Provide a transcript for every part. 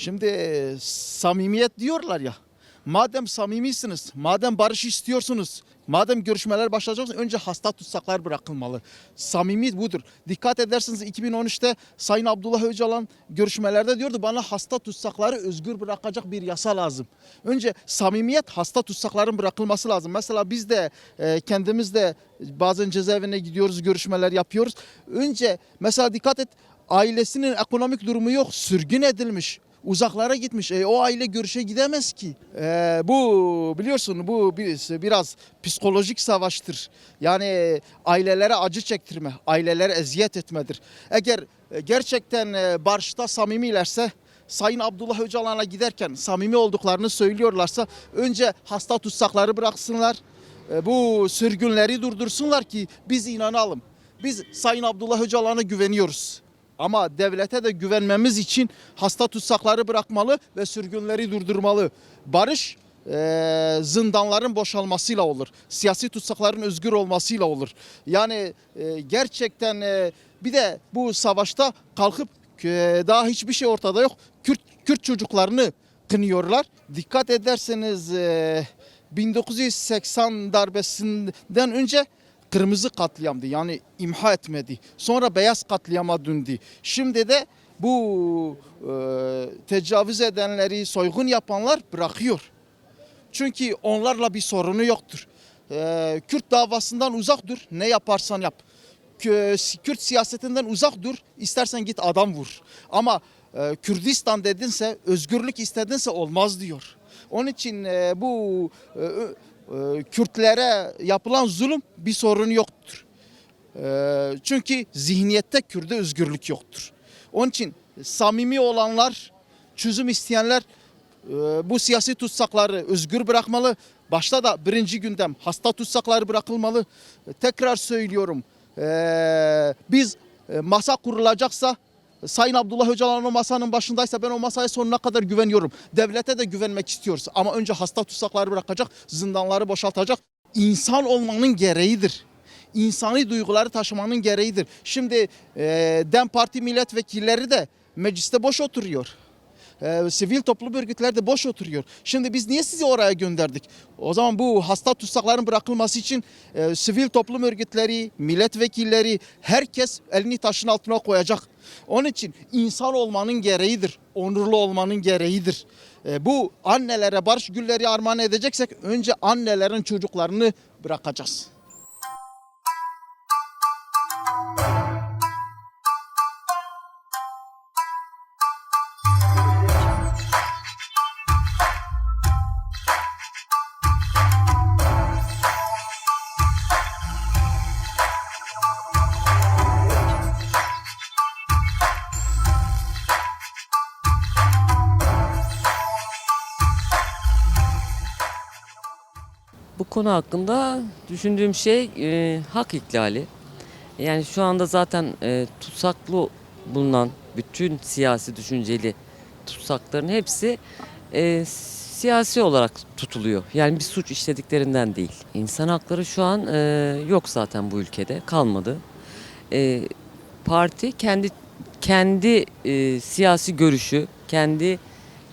Şimdi e, samimiyet diyorlar ya. Madem samimisiniz, madem barış istiyorsunuz, madem görüşmeler başlayacak, önce hasta tutsaklar bırakılmalı. Samimi budur. Dikkat edersiniz 2013'te Sayın Abdullah Öcalan görüşmelerde diyordu bana hasta tutsakları özgür bırakacak bir yasa lazım. Önce samimiyet hasta tutsakların bırakılması lazım. Mesela biz de e, kendimiz de bazen cezaevine gidiyoruz, görüşmeler yapıyoruz. Önce mesela dikkat et ailesinin ekonomik durumu yok, sürgün edilmiş uzaklara gitmiş. E, o aile görüşe gidemez ki. E, bu biliyorsun bu bir- biraz psikolojik savaştır. Yani ailelere acı çektirme, ailelere eziyet etmedir. Eğer gerçekten e, barışta samimilerse Sayın Abdullah Öcalan'a giderken samimi olduklarını söylüyorlarsa önce hasta tutsakları bıraksınlar. E, bu sürgünleri durdursunlar ki biz inanalım. Biz Sayın Abdullah Öcalan'a güveniyoruz. Ama devlete de güvenmemiz için hasta tutsakları bırakmalı ve sürgünleri durdurmalı. Barış eee, zindanların boşalmasıyla olur. Siyasi tutsakların özgür olmasıyla olur. Yani eee, gerçekten eee, bir de bu savaşta kalkıp eee, daha hiçbir şey ortada yok. Kürt, Kürt çocuklarını kınıyorlar. Dikkat ederseniz eee, 1980 darbesinden önce kırmızı katliamdı. Yani imha etmedi. Sonra beyaz katliama döndü. Şimdi de bu e, tecavüz edenleri, soygun yapanlar bırakıyor. Çünkü onlarla bir sorunu yoktur. E, Kürt davasından uzak dur. Ne yaparsan yap. Kü- Kürt siyasetinden uzak dur. İstersen git adam vur. Ama e, Kürdistan dedinse, özgürlük istedinse olmaz diyor. Onun için e, bu e, Kürtlere yapılan zulüm bir sorun yoktur. E, çünkü zihniyette Kürt'e özgürlük yoktur. Onun için samimi olanlar, çözüm isteyenler e, bu siyasi tutsakları özgür bırakmalı. Başta da birinci gündem hasta tutsakları bırakılmalı. Tekrar söylüyorum e, biz e, masa kurulacaksa Sayın Abdullah Öcalan o masanın başındaysa ben o masaya sonuna kadar güveniyorum. Devlete de güvenmek istiyoruz. Ama önce hasta tutsakları bırakacak, zindanları boşaltacak. İnsan olmanın gereğidir. İnsani duyguları taşımanın gereğidir. Şimdi e, DEM Parti milletvekilleri de mecliste boş oturuyor. E, sivil toplum örgütleri de boş oturuyor. Şimdi biz niye sizi oraya gönderdik? O zaman bu hasta tutsakların bırakılması için e, sivil toplum örgütleri, milletvekilleri, herkes elini taşın altına koyacak. Onun için insan olmanın gereğidir, onurlu olmanın gereğidir. E, bu annelere barış gülleri armağan edeceksek önce annelerin çocuklarını bırakacağız. Konu hakkında düşündüğüm şey e, hak ihlali. Yani şu anda zaten e, tutsaklı bulunan bütün siyasi düşünceli tutsakların hepsi e, siyasi olarak tutuluyor. Yani bir suç işlediklerinden değil. İnsan hakları şu an e, yok zaten bu ülkede kalmadı. E, parti kendi kendi e, siyasi görüşü, kendi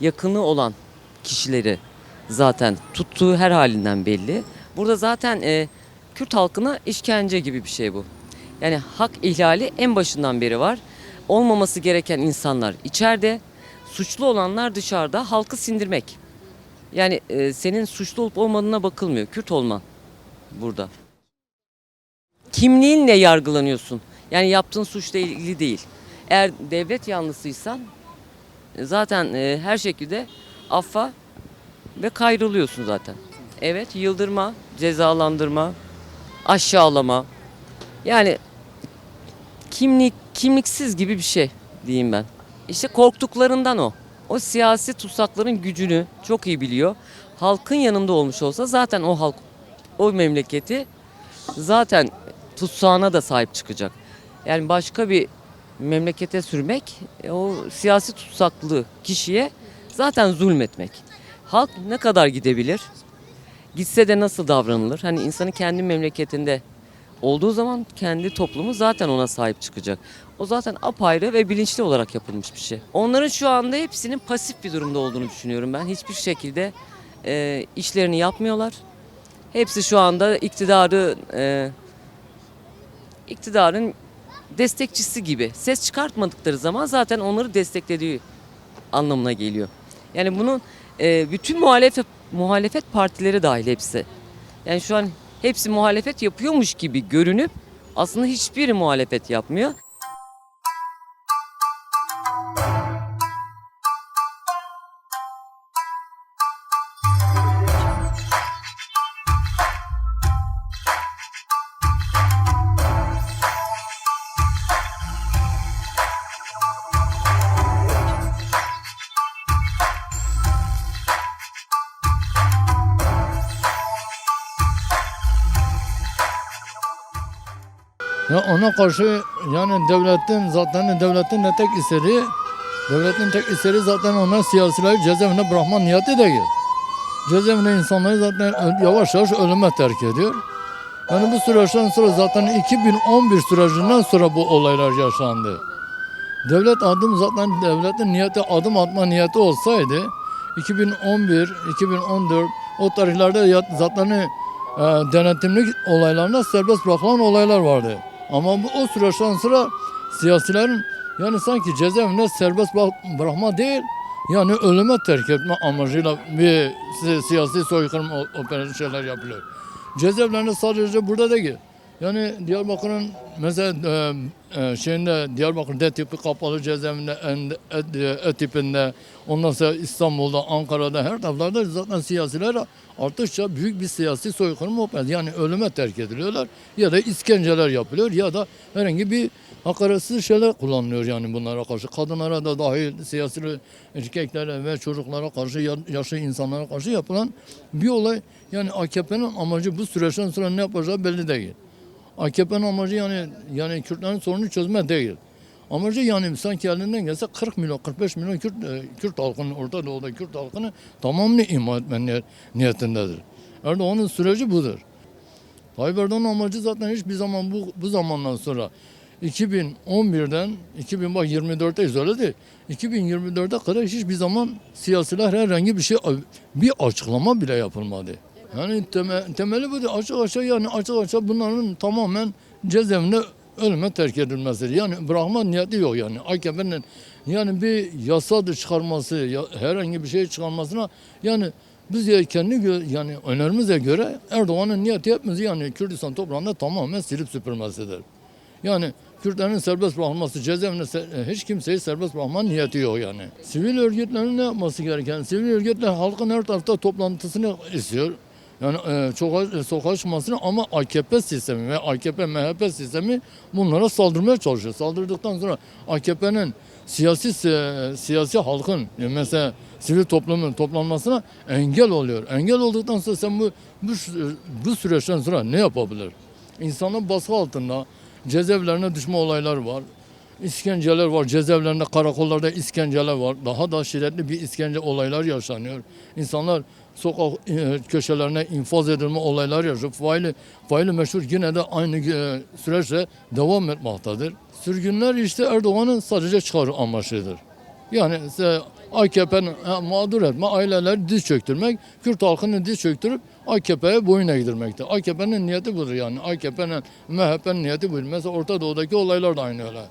yakını olan kişileri zaten tuttuğu her halinden belli. Burada zaten e, Kürt halkına işkence gibi bir şey bu. Yani hak ihlali en başından beri var. Olmaması gereken insanlar içeride, suçlu olanlar dışarıda halkı sindirmek. Yani e, senin suçlu olup olmadığına bakılmıyor. Kürt olman burada. Kimliğinle yargılanıyorsun. Yani yaptığın suçla ilgili değil. Eğer devlet yanlısıysan e, zaten e, her şekilde affa ve kayrılıyorsun zaten. Evet yıldırma, cezalandırma, aşağılama. Yani kimlik kimliksiz gibi bir şey diyeyim ben. İşte korktuklarından o. O siyasi tutsakların gücünü çok iyi biliyor. Halkın yanında olmuş olsa zaten o halk o memleketi zaten tutsağına da sahip çıkacak. Yani başka bir memlekete sürmek e, o siyasi tutsaklı kişiye zaten zulmetmek. Halk ne kadar gidebilir? Gitse de nasıl davranılır? Hani insanın kendi memleketinde olduğu zaman kendi toplumu zaten ona sahip çıkacak. O zaten apayrı ve bilinçli olarak yapılmış bir şey. Onların şu anda hepsinin pasif bir durumda olduğunu düşünüyorum ben. Hiçbir şekilde e, işlerini yapmıyorlar. Hepsi şu anda iktidarı e, iktidarın destekçisi gibi. Ses çıkartmadıkları zaman zaten onları desteklediği anlamına geliyor. Yani bunun e, bütün muhalefet muhalefet partileri dahil hepsi. Yani şu an hepsi muhalefet yapıyormuş gibi görünüp aslında hiçbiri muhalefet yapmıyor. Ona karşı yani devletin zaten devletin de tek istediği devletin tek istediği zaten onlar siyasileri cezaevine bırakma niyeti değil. Cezaevine insanları zaten yavaş yavaş ölüme terk ediyor. Yani bu süreçten sonra zaten 2011 sürecinden sonra bu olaylar yaşandı. Devlet adım zaten devletin niyeti adım atma niyeti olsaydı 2011, 2014 o tarihlerde zaten e, denetimlik olaylarında serbest bırakılan olaylar vardı. Ama bu o süreçten sonra siyasilerin yani sanki cezaevinde serbest bırak- bırakma değil yani ölüme terk etme amacıyla bir si- siyasi soykırım o- operasyon şeyler yapılıyor. Cezaevlerinde sadece burada değil. Yani Diyarbakır'ın mesela e, e, şeyinde Diyarbakır D tipi kapalı cezaevinde e, E tipinde ondan sonra İstanbul'da, Ankara'da her taraflarda zaten siyasiler artışça büyük bir siyasi soykırım operasyonu yani ölüme terk ediliyorlar ya da iskenceler yapılıyor ya da herhangi bir hakaretsiz şeyler kullanılıyor yani bunlara karşı. Kadınlara da dahil siyasi erkeklere ve çocuklara karşı ya- yaşlı insanlara karşı yapılan bir olay. Yani AKP'nin amacı bu süreçten sonra ne yapacağı belli değil. AKP'nin amacı yani yani Kürtlerin sorunu çözme değil. Amacı yani sanki elinden gelse 40 milyon 45 milyon Kürt, e, Kürt halkının Orta Doğu'da Kürt halkını tamamını imha etme niyet- niyetindedir. Erdoğan'ın süreci budur. Tayyip Erdoğan'ın amacı zaten hiçbir zaman bu, bu zamandan sonra 2011'den 2024'teyiz öyle değil. 2024'e kadar hiçbir zaman siyasiler herhangi bir şey bir açıklama bile yapılmadı. Yani temel, temeli budur. Açık açık yani açık açık bunların tamamen cezaevinde ölüme terk edilmesidir. Yani bırakma niyeti yok yani. AKP'nin yani bir yasa da çıkarması, ya, herhangi bir şey çıkarmasına yani biz ya kendi yani önerimize göre Erdoğan'ın niyeti hepimizi yani Kürdistan toprağında tamamen silip süpürmesidir. Yani Kürtlerin serbest bırakılması, cezaevinde se- hiç kimseyi serbest bırakma niyeti yok yani. Sivil örgütlerin ne yapması gereken? Sivil örgütler halkın her tarafta toplantısını istiyor. Yani e, sokağa, sokağa çıkmasını ama AKP sistemi ve AKP MHP sistemi bunlara saldırmaya çalışıyor. Saldırdıktan sonra AKP'nin siyasi si- siyasi halkın e, mesela sivil toplumun toplanmasına engel oluyor. Engel olduktan sonra sen bu bu, bu süreçten sonra ne yapabilir? İnsanın baskı altında cezaevlerine düşme olayları var. İskenceler var. Cezaevlerinde, karakollarda iskenceler var. Daha da şiddetli bir iskence olaylar yaşanıyor. İnsanlar sokak e, köşelerine infaz edilme olaylar yaşıyor. Faili, faili meşhur yine de aynı e, süreçte devam etmektedir. Sürgünler işte Erdoğan'ın sadece çıkar amaçlıdır. Yani e, AKP'nin e, mağdur etme, aileleri diz çöktürmek, Kürt halkını diz çöktürüp AKP'ye boyun eğdirmektir. AKP'nin niyeti budur yani. AKP'nin, MHP'nin niyeti budur. Mesela Orta Doğu'daki olaylar da aynı öyle.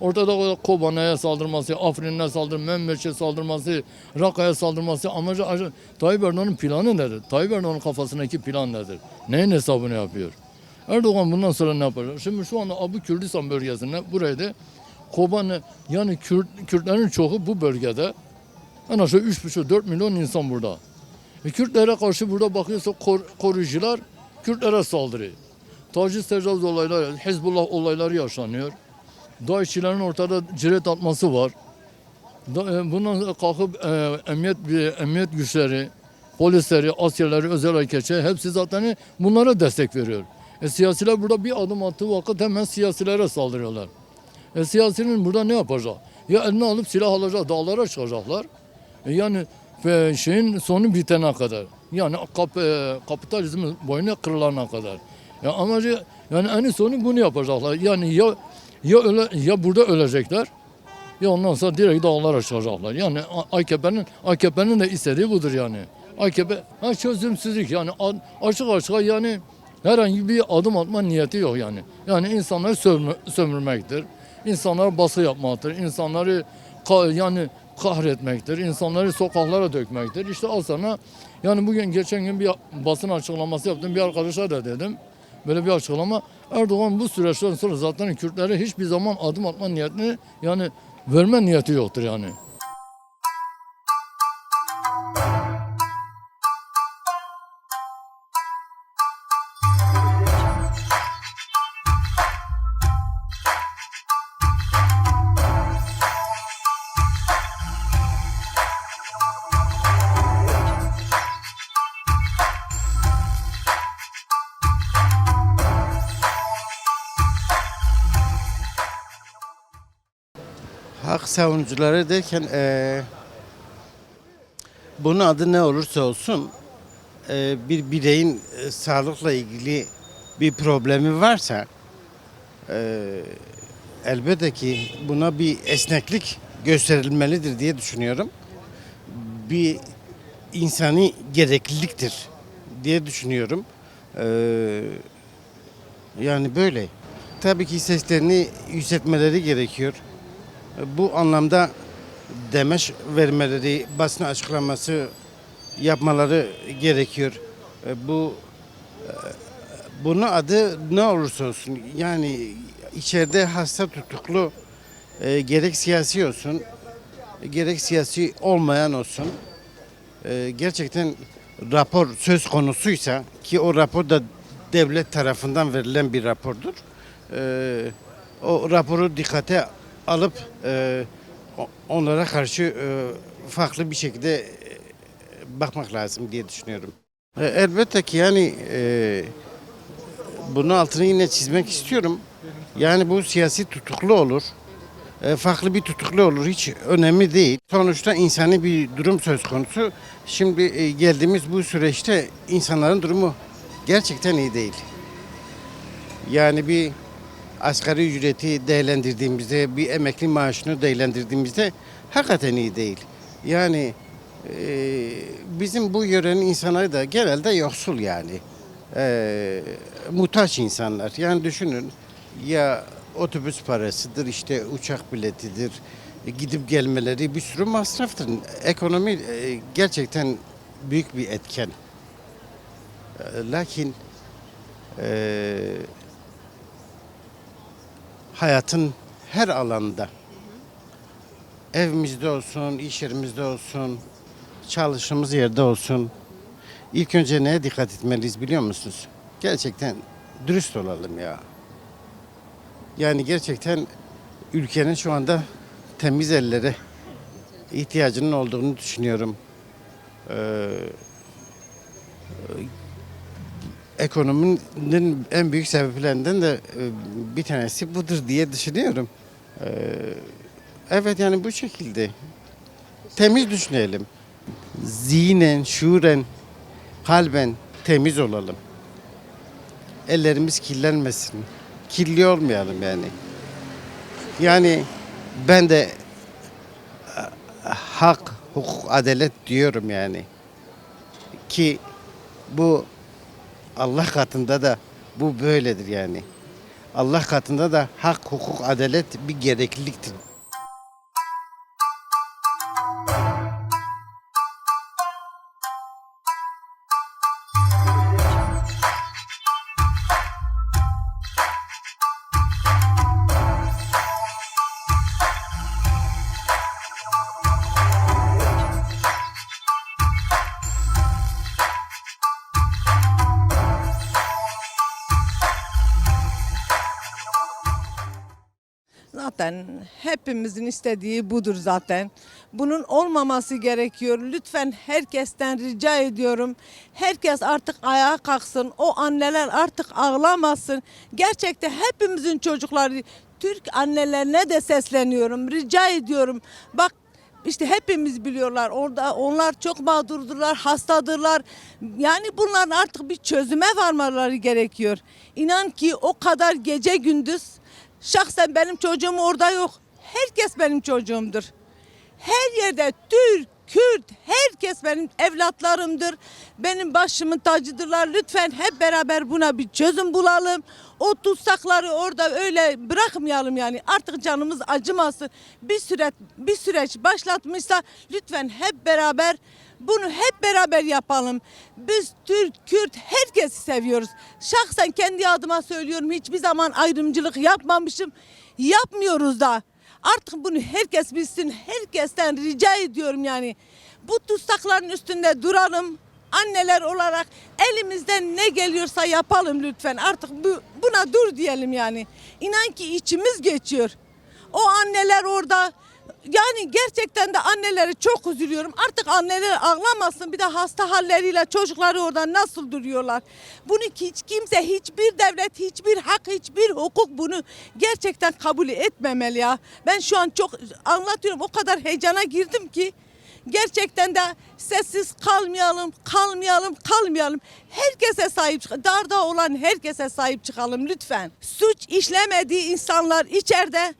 Orta Doğu'da Kobana'ya saldırması, Afrin'e saldırması, Memmeç'e saldırması, Raka'ya saldırması amacı acı. Tayyip Erdoğan'ın planı nedir? Tayyip Erdoğan'ın kafasındaki plan nedir? Neyin hesabını yapıyor? Erdoğan bundan sonra ne yapacak? Şimdi şu anda Abu Kürdistan bölgesinde burayı da yani Kürt, Kürtlerin çoğu bu bölgede en aşağı 3,5-4 milyon insan burada. E, Kürtlere karşı burada bakıyorsa kor, koruyucular Kürtlere saldırıyor. Taciz tecavüz olayları, Hizbullah olayları yaşanıyor. DAEŞ'çilerin ortada ciret atması var. E, bundan kalkıp e, emniyet, emniyet güçleri, polisleri, askerleri, özel hareketçi hepsi zaten bunlara destek veriyor. E, siyasiler burada bir adım attığı vakit hemen siyasilere saldırıyorlar. E, siyasinin burada ne yapacak? Ya eline alıp silah alacak, dağlara çıkacaklar. E, yani e, şeyin sonu bitene kadar. Yani kap, e, kapitalizmin boyuna kırılana kadar. Ya amacı Yani en sonu bunu yapacaklar. Yani ya ya öle, ya burada ölecekler ya ondan sonra direkt dağlara çıkacaklar. Yani AKP'nin AKP'nin de istediği budur yani. AKP ha çözümsüzlük yani açık açık yani herhangi bir adım atma niyeti yok yani. Yani insanları sömür, sömürmektir. İnsanlara baskı yapmaktır. insanları ka- yani kahretmektir. insanları sokaklara dökmektir. İşte al sana yani bugün geçen gün bir basın açıklaması yaptım. Bir arkadaşa da dedim. Böyle bir açıklama. Erdoğan bu süreçten sonra zaten Kürtlere hiçbir zaman adım atma niyetini yani verme niyeti yoktur yani. Hak savunucuları derken eee bunun adı ne olursa olsun eee, bir bireyin e, sağlıkla ilgili bir problemi varsa eee, elbette ki buna bir esneklik gösterilmelidir diye düşünüyorum. Bir insani gerekliliktir diye düşünüyorum. Eee, yani böyle. Tabii ki seslerini yükseltmeleri gerekiyor. Bu anlamda demeç vermeleri, basın açıklaması yapmaları gerekiyor. E, Bu e, bunun adı ne olursa olsun yani içeride hasta tutuklu e, gerek siyasi olsun gerek siyasi olmayan olsun gerçekten rapor söz konusuysa ki o rapor da devlet tarafından verilen bir rapordur. O raporu dikkate alıp e, onlara karşı e, farklı bir şekilde e, bakmak lazım diye düşünüyorum. E, elbette ki yani e, bunun altını yine çizmek istiyorum. Yani bu siyasi tutuklu olur. e, farklı bir tutuklu olur hiç önemli değil. Sonuçta insani bir durum söz konusu. Şimdi e, geldiğimiz bu süreçte insanların durumu gerçekten iyi değil. Yani bir asgari ücreti değerlendirdiğimizde, bir emekli maaşını değerlendirdiğimizde hakikaten iyi değil. Yani e, bizim bu yörenin insanları da genelde yoksul yani. E, muhtaç insanlar. Yani düşünün ya otobüs parasıdır, işte uçak biletidir, e, gidip gelmeleri bir sürü masraftır. Ekonomi e, gerçekten büyük bir etken. E, lakin e, hayatın her alanında evimizde olsun, iş yerimizde olsun, çalıştığımız yerde olsun ilk önce neye dikkat etmeliyiz biliyor musunuz? Gerçekten dürüst olalım ya. Yani gerçekten ülkenin şu anda temiz ellere ihtiyacının olduğunu düşünüyorum. Ee, ekonominin en büyük sebeplerinden de e, bir tanesi budur diye düşünüyorum. Ee, Evet yani bu şekilde. Temiz düşünelim. Zihnen, şuuren, kalben temiz olalım. Ellerimiz kirlenmesin. Kirli olmayalım yani. Yani ben de e, hak, hukuk, adalet diyorum yani. Ki bu Allah katında da bu böyledir yani. Allah katında da hak, hukuk, adalet bir gerekliliktir. Hepimizin istediği budur zaten. Bunun olmaması gerekiyor. Lütfen herkesten rica ediyorum. Herkes artık ayağa kalksın. O anneler artık ağlamasın. Gerçekten hepimizin çocukları Türk annelerine de sesleniyorum. Rica ediyorum. Bak işte hepimiz biliyorlar orada onlar çok mağdurdurlar, hastadırlar. Yani bunların artık bir çözüme varmaları gerekiyor. İnan ki o kadar gece gündüz şahsen benim çocuğum orada yok. Herkes benim çocuğumdur. Her yerde Türk, Kürt, herkes benim evlatlarımdır. Benim başımın tacıdırlar. Lütfen hep beraber buna bir çözüm bulalım. O tutsakları orada öyle bırakmayalım yani. Artık canımız acımasın. Bir süreç bir süreç başlatmışsa lütfen hep beraber bunu hep beraber yapalım. Biz Türk, Kürt herkesi seviyoruz. Şahsen kendi adıma söylüyorum hiçbir zaman ayrımcılık yapmamışım. Yapmıyoruz da. Artık bunu herkes bilsin. Herkesten rica ediyorum yani. Bu tutsakların üstünde duralım. Anneler olarak elimizden ne geliyorsa yapalım lütfen. Artık bu, buna dur diyelim yani. İnan ki içimiz geçiyor. O anneler orada yani gerçekten de anneleri çok üzülüyorum. Artık anneler ağlamasın. Bir de hasta halleriyle çocukları orada nasıl duruyorlar. Bunu hiç kimse, hiçbir devlet, hiçbir hak, hiçbir hukuk bunu gerçekten kabul etmemeli ya. Ben şu an çok anlatıyorum. O kadar heyecana girdim ki gerçekten de sessiz kalmayalım, kalmayalım, kalmayalım. Herkese sahip çık. Darda olan herkese sahip çıkalım lütfen. Suç işlemediği insanlar içeride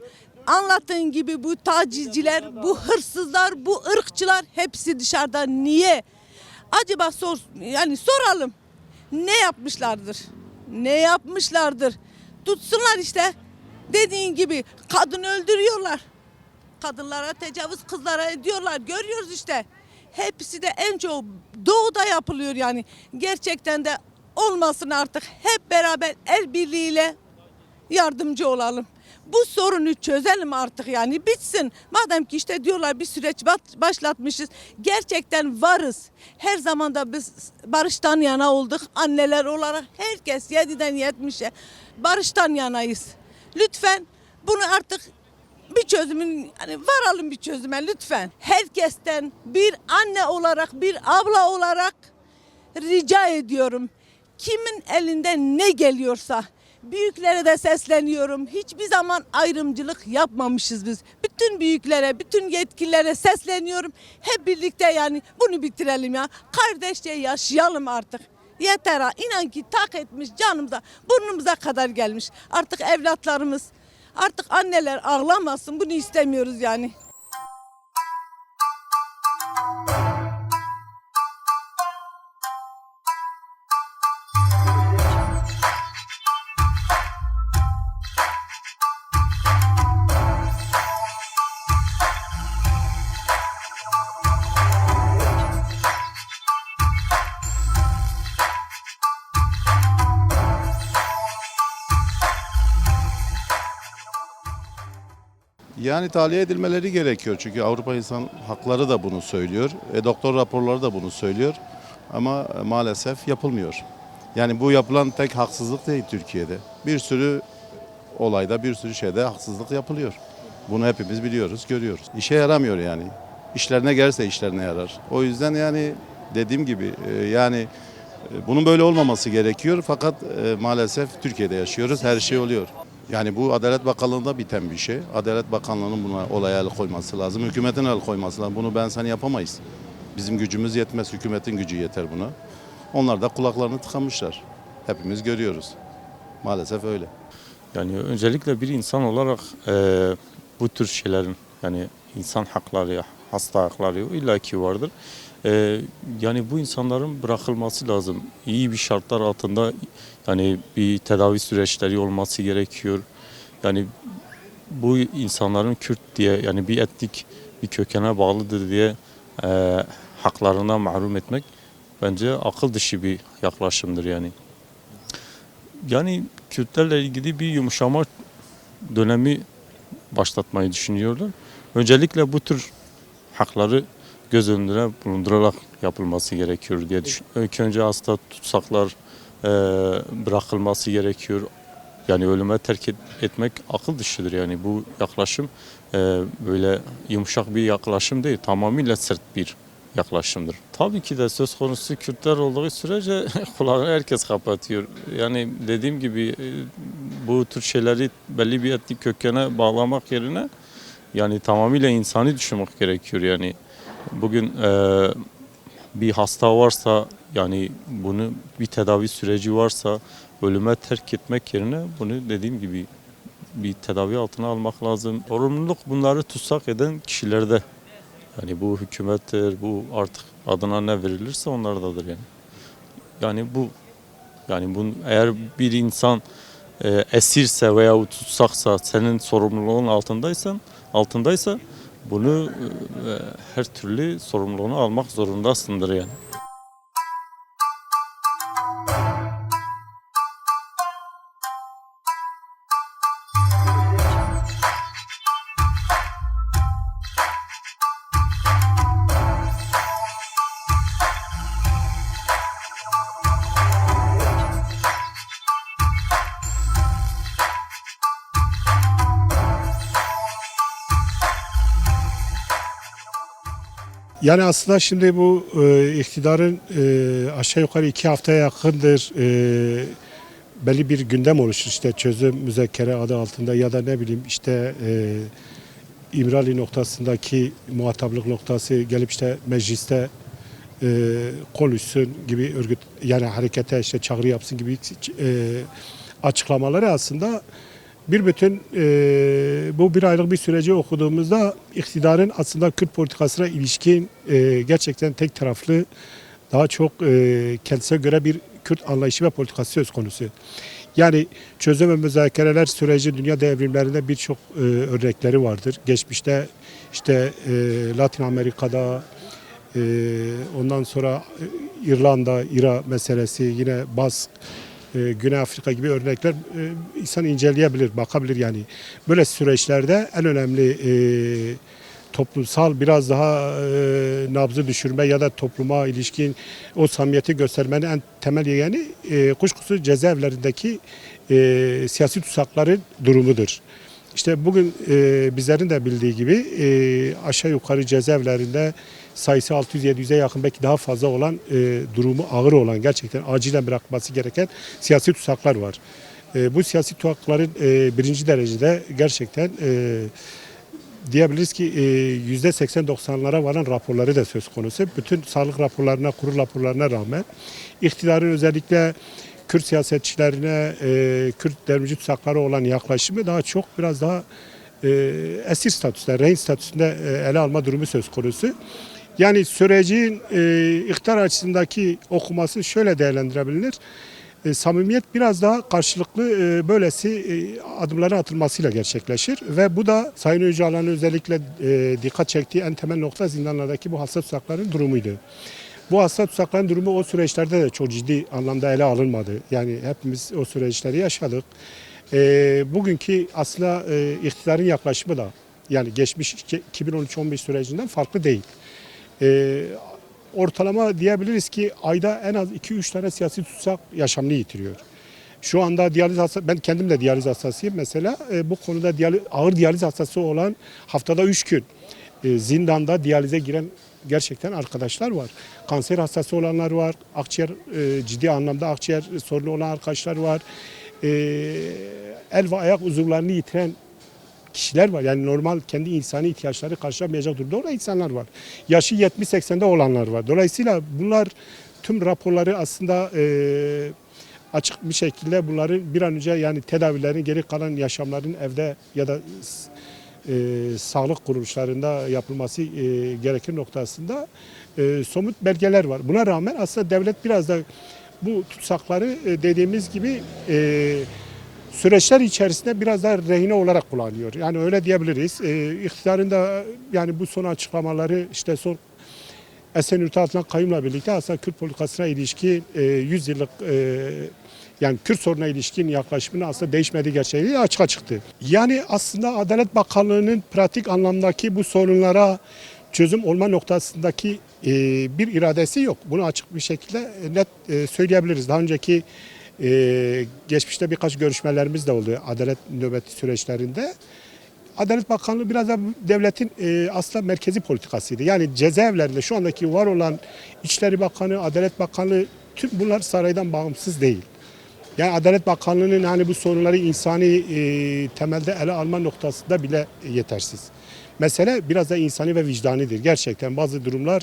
anlattığın gibi bu tacizciler, bu hırsızlar, bu ırkçılar hepsi dışarıda. Niye? Acaba sor, yani soralım. Ne yapmışlardır? Ne yapmışlardır? Tutsunlar işte. Dediğin gibi kadın öldürüyorlar. Kadınlara tecavüz kızlara ediyorlar. Görüyoruz işte. Hepsi de en çok doğuda yapılıyor yani. Gerçekten de olmasın artık. Hep beraber el birliğiyle yardımcı olalım. Bu sorunu çözelim artık yani bitsin. Madem ki işte diyorlar bir süreç başlatmışız. Gerçekten varız. Her zaman da biz barıştan yana olduk. Anneler olarak herkes 7'den 70'e barıştan yanayız. Lütfen bunu artık bir çözümün hani varalım bir çözüme lütfen. Herkesten bir anne olarak bir abla olarak rica ediyorum. Kimin elinden ne geliyorsa büyüklere de sesleniyorum. Hiçbir zaman ayrımcılık yapmamışız biz. Bütün büyüklere, bütün yetkililere sesleniyorum. Hep birlikte yani bunu bitirelim ya. Kardeşçe yaşayalım artık. Yeter ha. İnan ki tak etmiş canımıza, burnumuza kadar gelmiş. Artık evlatlarımız, artık anneler ağlamasın. Bunu istemiyoruz yani. Yani tahliye edilmeleri gerekiyor çünkü Avrupa İnsan Hakları da bunu söylüyor. E, doktor raporları da bunu söylüyor. Ama e, maalesef yapılmıyor. Yani bu yapılan tek haksızlık değil Türkiye'de. Bir sürü olayda, bir sürü şeyde haksızlık yapılıyor. Bunu hepimiz biliyoruz, görüyoruz. İşe yaramıyor yani. İşlerine gelirse işlerine yarar. O yüzden yani dediğim gibi e, yani e, bunun böyle olmaması gerekiyor. Fakat maalesef Türkiye'de yaşıyoruz. Her şey oluyor. Yani bu Adalet Bakanlığı'nda biten bir şey. Adalet Bakanlığı'nın buna olaya el koyması lazım. Hükümetin el koyması lazım. Bunu ben sen yapamayız. Bizim gücümüz yetmez. Hükümetin gücü yeter buna. Onlar da kulaklarını tıkamışlar. Hepimiz görüyoruz. Maalesef öyle. Yani öncelikle bir insan olarak e, bu tür şeylerin yani insan hakları, hasta hakları illaki vardır. E, yani bu insanların bırakılması lazım. İyi bir şartlar altında yani bir tedavi süreçleri olması gerekiyor. Yani bu insanların Kürt diye yani bir etnik bir kökene bağlıdır diye e, haklarından mahrum etmek bence akıl dışı bir yaklaşımdır yani. Yani Kürtlerle ilgili bir yumuşama dönemi başlatmayı düşünüyorlar. Öncelikle bu tür hakları göz önünde bulundurarak yapılması gerekiyor diye düşünüyorum. Önce hasta tutsaklar e, bırakılması gerekiyor. Yani ölüme terk et- etmek akıl dışıdır yani bu yaklaşım e, böyle yumuşak bir yaklaşım değil tamamıyla sert bir yaklaşımdır. Tabii ki de söz konusu Kürtler olduğu sürece kulağını herkes kapatıyor. Yani dediğim gibi e, bu tür şeyleri belli bir etnik kökene bağlamak yerine yani tamamıyla insani düşünmek gerekiyor yani. Bugün e, bir hasta varsa yani bunu bir tedavi süreci varsa ölüme terk etmek yerine bunu dediğim gibi bir tedavi altına almak lazım. Sorumluluk bunları tutsak eden kişilerde. Yani bu hükümettir, bu artık adına ne verilirse onlardadır yani. Yani bu yani bunu eğer bir insan e, esirse veya tutsaksa senin sorumluluğun altındaysan altındaysa bunu e, her türlü sorumluluğunu almak zorundasındır yani. Yani aslında şimdi bu e, iktidarın e, aşağı yukarı iki haftaya yakındır e, belli bir gündem oluşur. İşte çözüm müzakere adı altında ya da ne bileyim işte e, İmrali noktasındaki muhataplık noktası gelip işte mecliste e, konuşsun gibi örgüt yani harekete işte çağrı yapsın gibi e, açıklamaları aslında bir bütün e, bu bir aylık bir süreci okuduğumuzda iktidarın aslında Kürt politikasına ilişkin e, gerçekten tek taraflı daha çok e, kendisine göre bir Kürt anlayışı ve politikası söz konusu. Yani çözüm ve müzakereler süreci dünya devrimlerinde birçok e, örnekleri vardır. Geçmişte işte e, Latin Amerika'da e, ondan sonra e, İrlanda, İra meselesi yine Bask e, Güney Afrika gibi örnekler e, insan inceleyebilir, bakabilir yani. Böyle süreçlerde en önemli e, toplumsal biraz daha nabzı düşürme ya da topluma ilişkin o samimiyeti göstermenin en temel yeğeni e, kuşkusuz cezaevlerindeki siyasi tutsakların durumudur. İşte bugün e, bizlerin de bildiği gibi e, aşağı yukarı cezaevlerinde sayısı 600-700'e yakın belki daha fazla olan e, durumu ağır olan gerçekten acilen bırakması gereken siyasi tutsaklar var. E, bu siyasi tutsakların e, birinci derecede gerçekten e, diyebiliriz ki e, yüzde 80-90'lara varan raporları da söz konusu. Bütün sağlık raporlarına, kurul raporlarına rağmen iktidarın özellikle Kürt siyasetçilerine, e, Kürt devrimci tutsakları olan yaklaşımı daha çok biraz daha e, esir statüsünde, rehin statüsünde e, ele alma durumu söz konusu. Yani sürecin e, iktidar açısındaki okuması şöyle değerlendirebilir. E, samimiyet biraz daha karşılıklı e, böylesi e, adımların atılmasıyla gerçekleşir ve bu da Sayın Öcalan'ın özellikle e, dikkat çektiği en temel nokta zindanlardaki bu hasta tutsakların durumuydu. Bu hasta tutsakların durumu o süreçlerde de çok ciddi anlamda ele alınmadı. Yani hepimiz o süreçleri yaşadık. E, bugünkü aslında e, iktidarın yaklaşımı da yani geçmiş 2013-15 sürecinden farklı değil. E, ortalama diyebiliriz ki ayda en az 2-3 tane siyasi tutsak yaşamını yitiriyor. Şu anda diyaliz hastası, ben kendim de diyaliz hastasıyım mesela. E, bu konuda diyaliz, ağır diyaliz hastası olan haftada 3 gün e, zindanda diyalize giren gerçekten arkadaşlar var. Kanser hastası olanlar var. Akciğer e, ciddi anlamda akciğer sorunu olan arkadaşlar var. E, el ve ayak uzuvlarını yitiren kişiler var. Yani normal kendi insani ihtiyaçları karşılamayacak durumda olan insanlar var. Yaşı 70-80'de olanlar var. Dolayısıyla bunlar tüm raporları aslında e, açık bir şekilde bunların bir an önce yani tedavilerin geri kalan yaşamların evde ya da e, sağlık kuruluşlarında yapılması e, gerekir noktasında e, somut belgeler var. Buna rağmen aslında devlet biraz da bu tutsakları e, dediğimiz gibi e, süreçler içerisinde biraz daha rehine olarak kullanıyor. Yani öyle diyebiliriz. E, iktidarın da yani bu son açıklamaları işte son Esenyurt altından kayyumla birlikte aslında Kürt politikasına ilişkin e, 100 yıllık e, yani Kürt sorununa ilişkin yaklaşımının aslında değişmediği gerçeği açığa çıktı. Yani aslında Adalet Bakanlığı'nın pratik anlamdaki bu sorunlara çözüm olma noktasındaki e, bir iradesi yok. Bunu açık bir şekilde net e, söyleyebiliriz. Daha önceki e, geçmişte birkaç görüşmelerimiz de oldu adalet nöbeti süreçlerinde. Adalet Bakanlığı biraz da devletin e, aslında merkezi politikasıydı. Yani cezaevlerinde şu andaki var olan İçişleri Bakanı, Adalet Bakanlığı tüm bunlar saraydan bağımsız değil. Yani Adalet Bakanlığı'nın hani bu sorunları insani e, temelde ele alma noktasında bile yetersiz. Mesele biraz da insani ve vicdanidir. Gerçekten bazı durumlar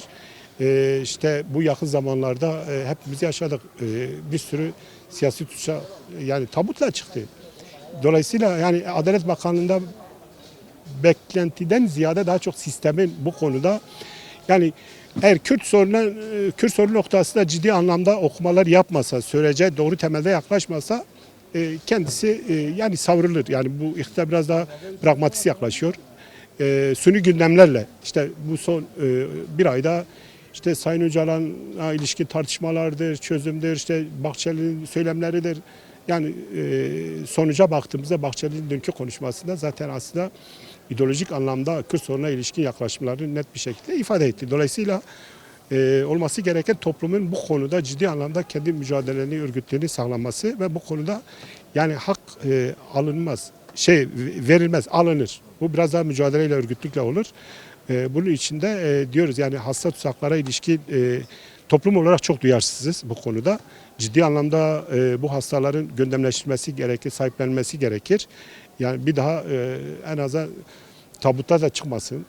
e, işte bu yakın zamanlarda e, hepimiz yaşadık. E, bir sürü siyasi tuşa yani tabutla çıktı. Dolayısıyla yani Adalet Bakanlığı'nda beklentiden ziyade daha çok sistemin bu konuda yani eğer Kürt sorunu Kürt sorunu noktasında ciddi anlamda okumalar yapmasa, sürece doğru temelde yaklaşmasa e, kendisi e, yani savrulur. Yani bu iktidar biraz daha pragmatist yaklaşıyor. E, suni gündemlerle işte bu son bir ayda işte Sayın Öcalan'a ilişkin tartışmalardır, çözümdür, işte Bahçeli'nin söylemleridir. Yani sonuca baktığımızda Bahçeli'nin dünkü konuşmasında zaten aslında ideolojik anlamda Kürt sorununa ilişkin yaklaşımlarını net bir şekilde ifade etti. Dolayısıyla e, olması gereken toplumun bu konuda ciddi anlamda kendi mücadelelerini, örgütlerini sağlaması ve bu konuda yani hak e, alınmaz, şey verilmez, alınır. Bu biraz daha mücadeleyle, örgütlükle olur. E, bunun içinde e, diyoruz yani hasta tutsaklara ilişkin e, toplum olarak çok duyarsızız bu konuda. Ciddi anlamda e, bu hastaların gündemleştirilmesi gerekir, sahiplenmesi gerekir. Yani bir daha e, en azından tabutta da çıkmasın.